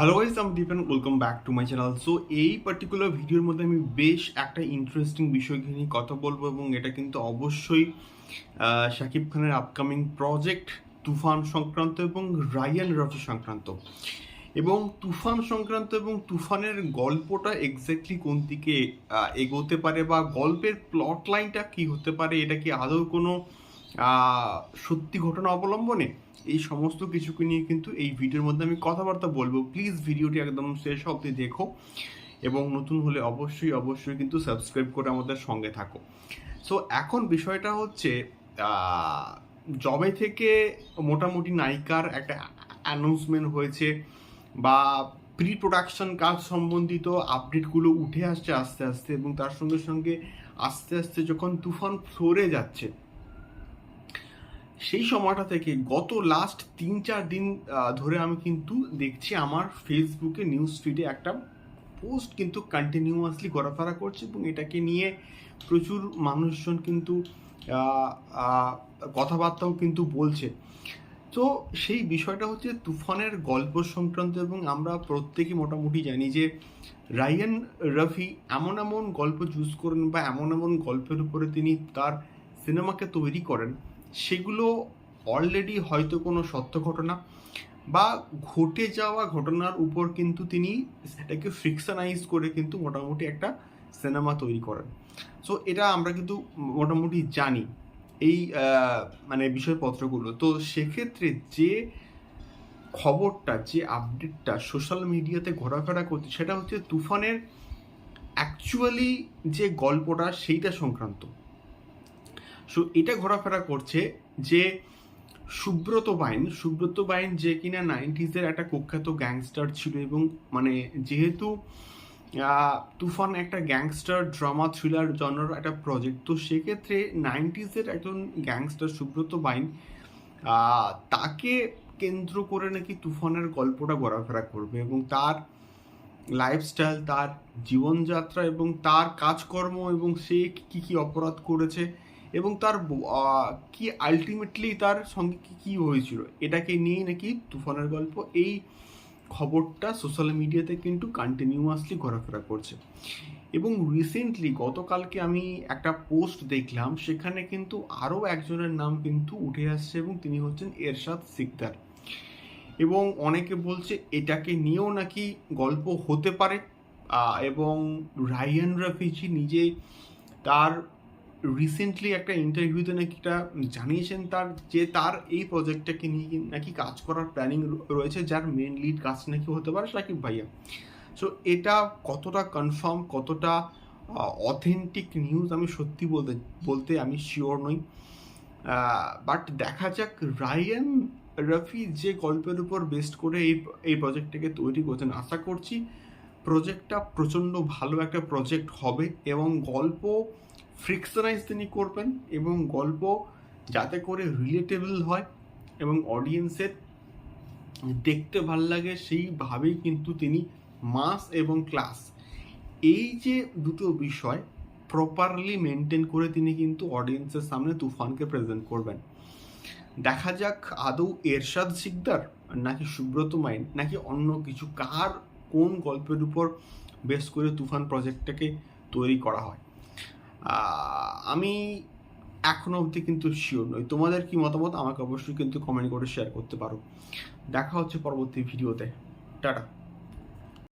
Hello guys আমি Dipen welcome back to my channel so এই particular ভিডিওর মধ্যে আমি বেশ একটা ইন্টারেস্টিং বিষয় নিয়ে কথা বলব এবং এটা কিন্তু অবশ্যই শাকিব খানের আপকামিং প্রজেক্ট তুফান সংক্রান্ত এবং রায়ান রফি সংক্রান্ত। এবং তুফান সংক্রান্ত এবং তুফানের গল্পটা এক্স্যাক্টলি কোন দিকে এগোতে পারে বা গল্পের প্লট লাইনটা কী হতে পারে, এটা কি আদৌ কোনো সত্যি ঘটনা অবলম্বনে এই সমস্ত কিছুকে নিয়ে কিন্তু এই ভিডিওর মধ্যে আমি কথাবার্তা বলব। প্লিজ ভিডিওটি একদম শেষ অবধি দেখো এবং নতুন হলে অবশ্যই অবশ্যই কিন্তু সাবস্ক্রাইব করে আমাদের সঙ্গে থাকো। সো এখন বিষয়টা হচ্ছে জবে থেকে মোটামুটি নায়িকার একটা অ্যানাউন্সমেন্ট হয়েছে বা প্রি প্রোডাকশন কাজ সম্বন্ধিত আপডেটগুলো উঠে আসছে আস্তে আস্তে এবং তার সঙ্গে সঙ্গে আস্তে আস্তে যখন তুফান ফ্লোরে যাচ্ছে সেই সময়টা থেকে গত লাস্ট তিন চার দিন ধরে আমি কিন্তু দেখছি আমার ফেসবুকে নিউজ ফিডে একটা পোস্ট কিন্তু কন্টিনিউয়াসলি ঘোরাফেরা করছে এবং এটাকে নিয়ে প্রচুর মানুষজন কিন্তু কথাবার্তাও কিন্তু বলছে। তো সেই বিষয়টা হচ্ছে তুফানের গল্প সংক্রান্ত এবং আমরা প্রত্যেকেই মোটামুটি জানি যে রায়ান রফি এমন এমন গল্প চুজ করেন বা এমন এমন গল্পের উপরে তিনি তার সিনেমাকে তৈরি করেন সেগুলো অলরেডি হয়তো কোনো সত্য ঘটনা বা ঘটে যাওয়া ঘটনার উপর কিন্তু তিনি সেটাকে ফিকশনাইজ করে কিন্তু মোটামুটি একটা সিনেমা তৈরি করেন। সো এটা আমরা কিন্তু মোটামুটি জানি এই মানে বিষয়পত্রগুলো। তো সেক্ষেত্রে যে খবরটা, যে আপডেটটা সোশ্যাল মিডিয়াতে ঘোরাফেরা করছে সেটা হচ্ছে তুফানের অ্যাকচুয়ালি যে গল্পটা, সেইটা সংক্রান্ত। সো এটা ঘোরাফেরা করছে যে সুব্রত বাইন সুব্রত বাইন যে কিনা নাইনটিজের একটা কুখ্যাত গ্যাংস্টার ছিল এবং মানে যেহেতু তুফান একটা গ্যাংস্টার ড্রামা থ্রিলার জনর একটা প্রজেক্ট তো সেক্ষেত্রে নাইনটিজের একজন গ্যাংস্টার সুব্রত বাইন তাকে কেন্দ্র করে নাকি তুফানের গল্পটা ঘোরাফেরা করবে এবং তার লাইফস্টাইল তার জীবনযাত্রা এবং তার কাজকর্ম এবং সে কি কি অপরাধ করেছে এবং তার কি আলটিমেটলি তার সঙ্গে কি, কী হয়েছিল? এটাকে নিয়েই নাকি তুফানের গল্প। এই খবরটা সোশ্যাল মিডিয়াতে কিন্তু কন্টিনিউয়াসলি ঘোরাফেরা করছে। এবং রিসেন্টলি গতকালকে আমি একটা পোস্ট দেখলাম, সেখানে কিন্তু আরও একজনের নাম কিন্তু উঠে আসছে এবং তিনি হচ্ছেন এরশাদ সিকদার। এবং অনেকে বলছে এটাকে নিয়েও নাকি গল্প হতে পারে এবং রায়ান রাফিজি নিজে তার রিসেন্টলি একটা ইন্টারভিউতে নাকি এটা জানিয়েছেন তার যে তার এই প্রজেক্টটাকে নিয়ে নাকি কাজ করার প্ল্যানিং রয়েছে, যার মেন লিড কাজ নাকি হতে পারে সাকিব ভাইয়া। সো এটা কতটা কনফার্ম কতটা অথেন্টিক নিউজ আমি সত্যি বলতে বলতে আমি শিওর নই। বাট দেখা যাক রায়ান রফি যে গল্পের উপর বেস্ট করে এই এই প্রজেক্টটাকে তৈরি করছেন, আশা করছি প্রজেক্টটা প্রচণ্ড ভালো একটা প্রজেক্ট হবে এবং গল্প ফ্রিকশনাইজ তিনি করবেন এবং গল্প যাতে করে রিলেটেবল হয় এবং অডিয়েন্সের দেখতে ভালো লাগে, সেইভাবেই কিন্তু তিনি মাস এবং ক্লাস এই যে দুটো বিষয় প্রপারলি মেনটেন করে তিনি কিন্তু অডিয়েন্সের সামনে তুফানকে প্রেজেন্ট করবেন। দেখা যাক আদৌ এরশাদ সিকদার নাকি সুব্রত মাইন নাকি অন্য কিছু, কার কোন গল্পের উপর বেস করে তুফান প্রজেক্টটাকে তৈরি করা হয়। আমি এখনও অবধি কিন্তু শিওর নই। তোমাদের কি মতামত? আমাকে অবশ্যই কিন্তু কমেন্ট করে শেয়ার করতে পারো। দেখা হচ্ছে পরবর্তী ভিডিওতে টাটা।